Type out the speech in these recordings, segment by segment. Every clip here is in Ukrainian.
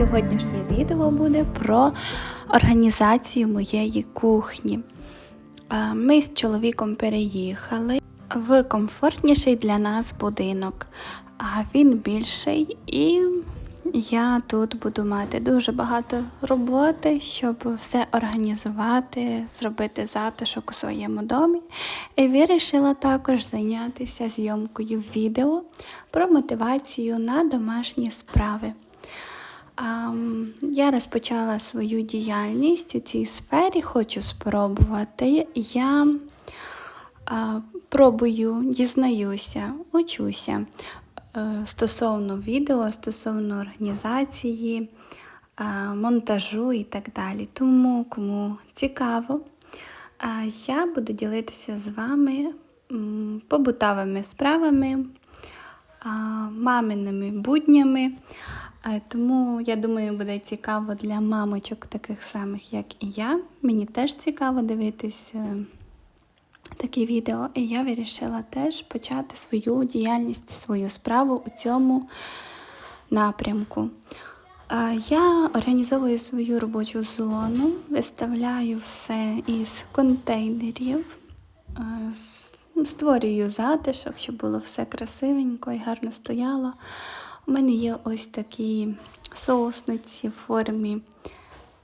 Сьогоднішнє відео буде про організацію моєї кухні. Ми з чоловіком переїхали в комфортніший для нас будинок. А він більший і я тут буду мати дуже багато роботи, щоб все організувати, зробити затишок у своєму домі. І вирішила також зайнятися зйомкою відео про мотивацію на домашні справи. Я розпочала свою діяльність у цій сфері, хочу спробувати. Я пробую, дізнаюся, учуся е, стосовно відео, стосовно організації, е, монтажу і так далі. Тому, кому цікаво, е, я буду ділитися з вами побутовими справами, маминими буднями. Тому я думаю, буде цікаво для мамочок, таких самих, як і я. Мені теж цікаво дивитись е, такі відео, і я вирішила теж почати свою діяльність, свою справу у цьому напрямку. Я організовую свою робочу зону, виставляю все із контейнерів, е, ну, створюю затишок, щоб було все красивенько і гарно стояло. У мене є ось такі сосниці в формі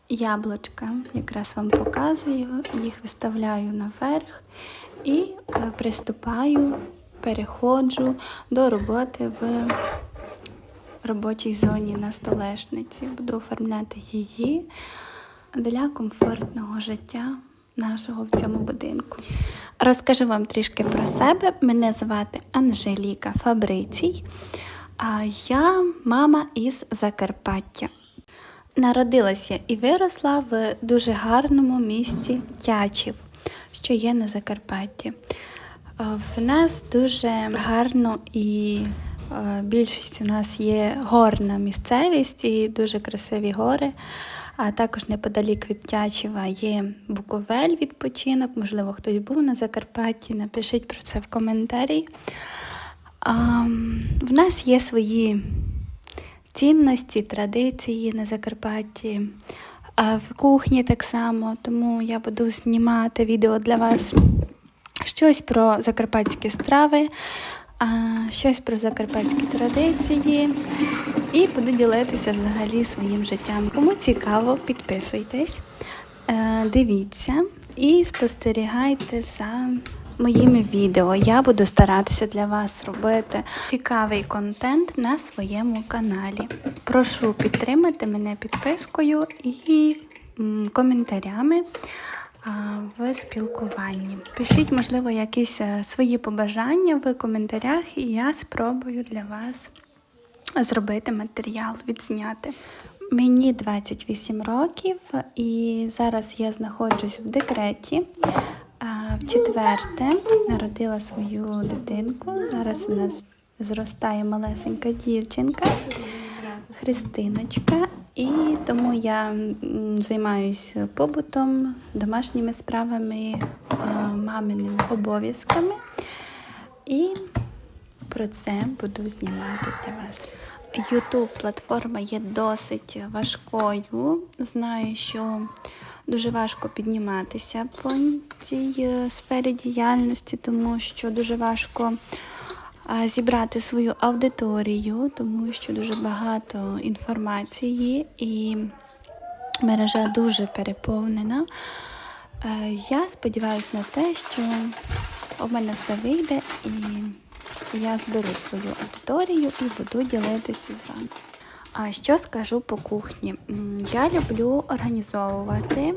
яблучка. Якраз вам показую, їх виставляю наверх і е, приступаю, переходжу до роботи в робочій зоні на столешниці. Буду оформляти її для комфортного життя нашого в цьому будинку. Розкажу вам трішки про себе. Мене звати Анжеліка Фабрицій, а я мама із Закарпаття. Народилася і виросла в дуже гарному місті Тячів, що є на Закарпатті. В нас дуже гарно і е, більшість у нас є горна місцевість і дуже красиві гори. А також неподалік від Тячева є Буковель відпочинок. Можливо, хтось був на Закарпатті. Напишіть про це в коментарі. В нас є свої цінності, традиції на Закарпатті, в кухні так само. Тому я буду знімати відео для вас щось про закарпатські страви, щось про закарпатські традиції. І буду ділитися взагалі своїм життям. Кому цікаво, підписуйтесь, е, дивіться і спостерігайте за моїми відео. Я буду старатися для вас робити цікавий контент на своєму каналі. Прошу підтримати мене підпискою і коментарями в спілкуванні. Пишіть, можливо, якісь е, свої побажання в коментарях, і я спробую для вас зробити матеріал, відзняти. Мені 28 років, і зараз я знаходжусь в декреті. Четверте народила свою дитинку. Зараз у нас зростає малесенька дівчинка, Христиночка. І тому я займаюся побутом, домашніми справами, а, маминими обов'язками. І про це буду знімати для вас. YouTube платформа є досить важкою. Знаю, що дуже важко підніматися по цій е, сфері діяльності, тому що дуже важко зібрати свою аудиторію, тому що дуже багато інформації і мережа дуже переповнена. Е, Я сподіваюся на те, що у мене все вийде і я зберу свою аудиторію і буду ділитися з вами. А що скажу по кухні? Я люблю організовувати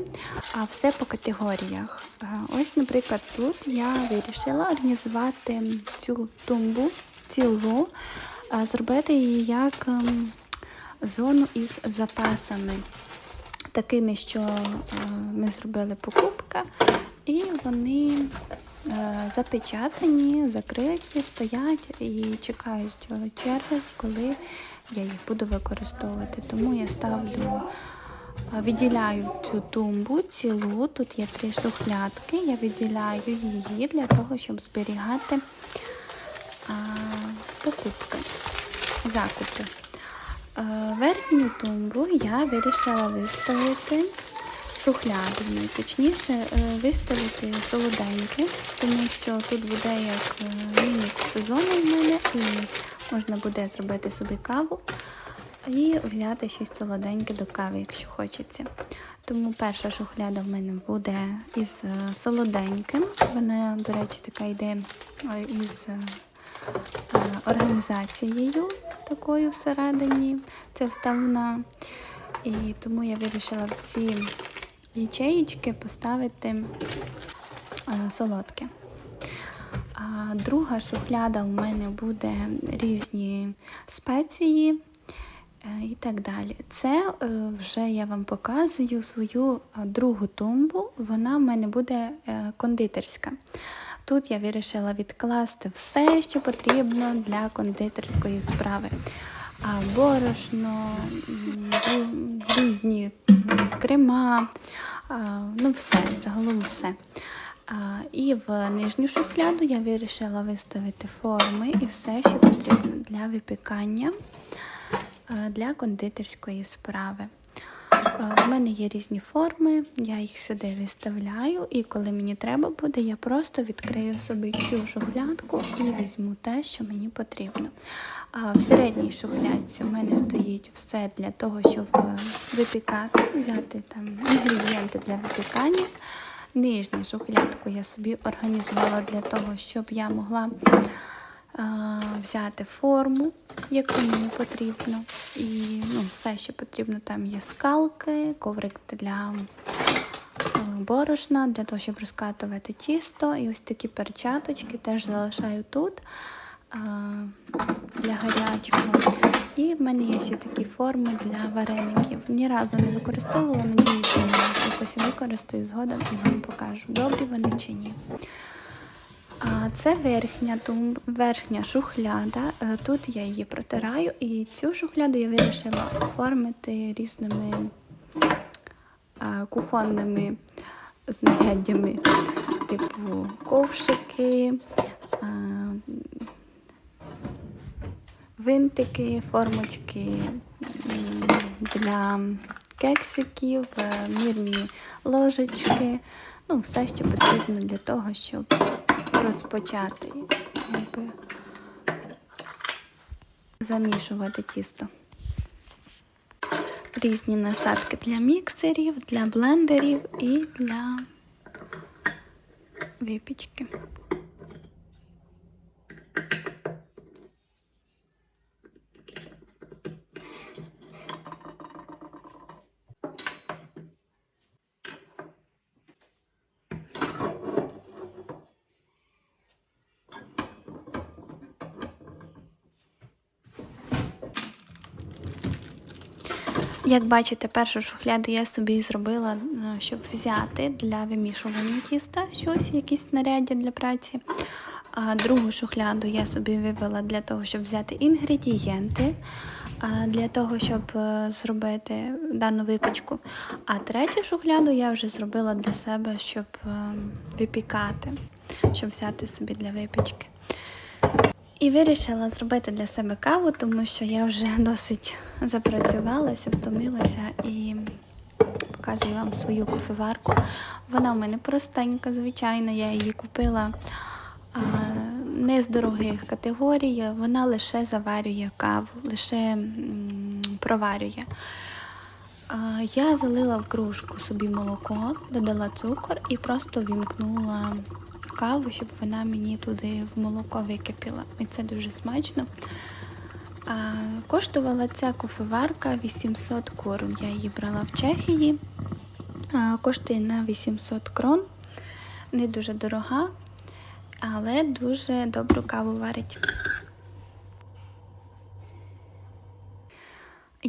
все по категоріях. Ось, наприклад, тут я вирішила організувати цю тумбу цілу, зробити її як ем, зону із запасами такими, що е, ми зробили покупка, і вони е, запечатані, закриті, стоять і чекають е, черги, коли я їх буду використовувати. Тому я ставлю, е, відділяю цю тумбу цілу, тут є три шухлядки, я відділяю її для того, щоб зберігати а, покупки, закупи. Е, Верхню тумбу я вирішила виставити шухлядами, точніше е, виставити солоденьке, тому що тут буде як е, міні-зона в мене і можна буде зробити собі каву і взяти щось солоденьке до кави, якщо хочеться. Тому перша шухляда в мене буде із е, солоденьким. Вона, до речі, така йде е, із е, організацією такою всередині. Це вставна. І тому я вирішила в ці ячеїчки поставити солодке. Друга шухляда у мене буде різні спеції е, і так далі. Це е, вже я вам показую свою е, другу тумбу. Вона в мене буде кондитерська. Тут я вирішила відкласти все, що потрібно для кондитерської справи. Борошно, різні крема, ну все, загалом все. І в нижню шухляду я вирішила виставити форми і все, що потрібно для випікання для кондитерської справи. У мене є різні форми, я їх сюди виставляю, і коли мені треба буде, я просто відкрию собі цю шухлядку і візьму те, що мені потрібно. В середній шухлядці у мене стоїть все для того, щоб е, випікати, взяти там інгредієнти для випікання. Нижню шухлядку я собі організувала для того, щоб я могла е, взяти форму, яку мені потрібно. І ну, все, що потрібно, там є скалки, коврик для е, борошна, для того, щоб розкатувати тісто. І ось такі перчаточки теж залишаю тут для гарячого. І в мене є ще такі форми для вареників. Ні разу не використовувала, надіюся, я якось використаю згодом і вам покажу, добрі вони чи ні. А це верхня тумб, верхня шухляда. Е, Тут я її протираю, і цю шухляду я вирішила оформити різними кухонними знаряддями, типу ковшики, винтики, формочки для кексиків, е, мірні ложечки. Ну, все, що потрібно для того, щоб розпочати якби, замішувати тісто. Різні насадки для міксерів, для блендерів і для випічки. Як бачите, першу шухляду я собі зробила, е, щоб взяти для вимішування тіста щось, якісь знаряддя для праці. А другу шухляду я собі вивела для того, щоб взяти інгредієнти, для того, щоб е, зробити дану випічку. А третю шухляду я вже зробила для себе, щоб е, випікати, щоб взяти собі для випічки. І вирішила зробити для себе каву, тому що я вже досить запрацювалася, втомилася і показую вам свою кофеварку. Вона у мене простенька, звичайно, я її купила а, не з дорогих категорій, вона лише заварює каву, лише м, проварює. А, Я залила в кружку собі молоко, додала цукор і просто вімкнула каву, щоб вона мені туди в молоко википіла. І це дуже смачно. А, коштувала ця кофеварка 800 корун. Я її брала в Чехії. А, коштує на 800 крон. Не дуже дорога, але дуже добру каву варить.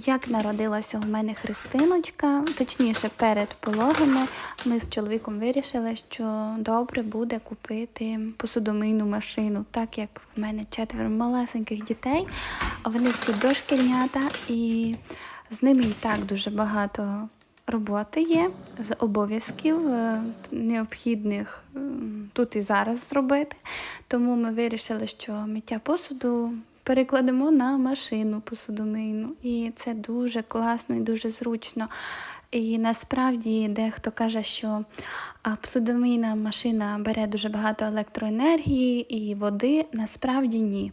Як народилася в мене Христиночка, точніше, перед пологами, ми з чоловіком вирішили, що добре буде купити посудомийну машину, так як в мене четверо малесеньких дітей, а вони всі дошкільнята, і з ними і так дуже багато роботи є, з обов'язків е, необхідних тут і зараз зробити. Тому ми вирішили, що миття посуду перекладемо на машину посудомийну. І це дуже класно і дуже зручно. І насправді дехто каже, що посудомийна машина бере дуже багато електроенергії і води. Насправді ні.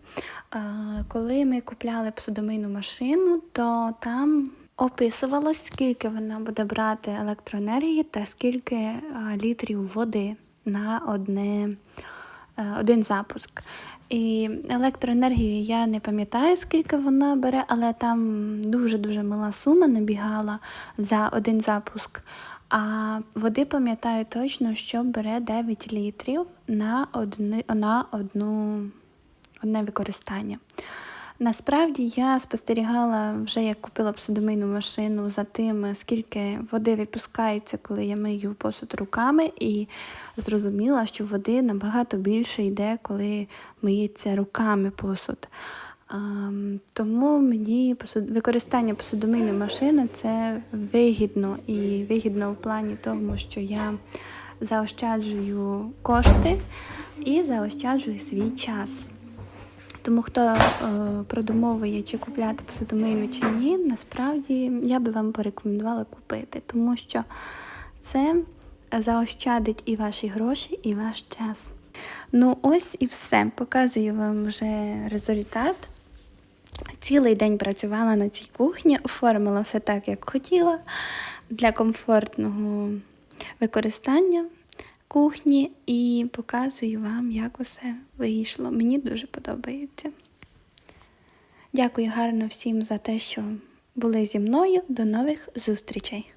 Коли ми купляли посудомийну машину, то там описувалось, скільки вона буде брати електроенергії та скільки літрів води на одне, один запуск. І електроенергію я не пам'ятаю, скільки вона бере, але там дуже-дуже мала сума набігала за один запуск. А води пам'ятаю точно, що бере 9 літрів на, одни, на одну, одне використання. Насправді я спостерігала вже як купила посудомийну машину за тим, скільки води випускається, коли я мию посуд руками, і зрозуміла, що води набагато більше йде, коли миється руками посуд. Тому мені використання посудомийної машини це вигідно і вигідно в плані тому, що я заощаджую кошти і заощаджую свій час. Тому хто е, продумовує, чи купляти посудомийну чи ні, насправді я би вам порекомендувала купити, тому що це заощадить і ваші гроші, і ваш час. Ну, ось і все. Показую вам вже результат. Цілий день працювала на цій кухні, оформила все так, як хотіла, для комфортного використання кухні і показую вам, як усе вийшло. Мені дуже подобається. Дякую гарно всім за те, що були зі мною. До нових зустрічей!